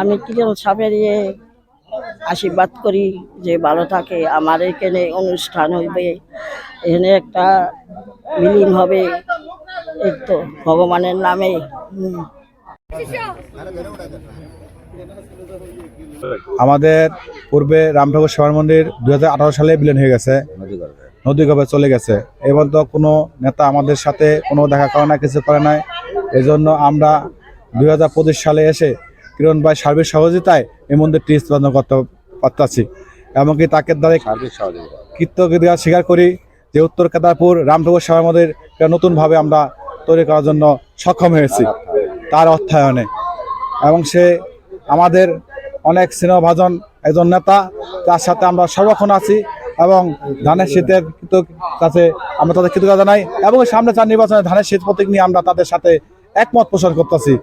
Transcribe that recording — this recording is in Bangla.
আমি কিরণ সাহেবের ইয়ে আশীর্বাদ করি যে ভালো থাকে। আমার এখানে অনুষ্ঠান হইবে, এখানে একটা মিলিং হবে, এই তো ভগবানের নামে। আমাদের পূর্বে রামঠাকুর সেবার মন্দির দুই হাজার আঠারো সালে বিলীন হয়ে গেছে। নদীগর্ভে চলে গেছে। এবং তো কোনো নেতা আমাদের সাথে কোনো দেখা করে না কিছু করে নাই। এই জন্য আমরা দুই হাজার পঁচিশ সালে এসে কিরণ ভাই সার্বিক সহযোগিতায় এই মন্দিরটি স্থাপন করতে পারতাছি। এমনকি তাকে দ্বারা কৃতজ্ঞতা স্বীকার করি যে উত্তর কেদারপুর রামঠাকুর সেবা মন্দির নতুনভাবে আমরা তৈরি করার জন্য সক্ষম হয়েছি তার অর্থায়নে। এবং সে আমাদের অনেক স্নেহভাজন একজন নেতা তার সাথে আমরা সর্বক্ষণ আছি এবং ধানের শীতের কাছে আমরা তাদের কৃতজ্ঞতা জানাই এবং সামনে চার নির্বাচনে ধানের শীত প্রতীক নিয়ে আমরা তাদের সাথে একমত পোষণ করতেছি।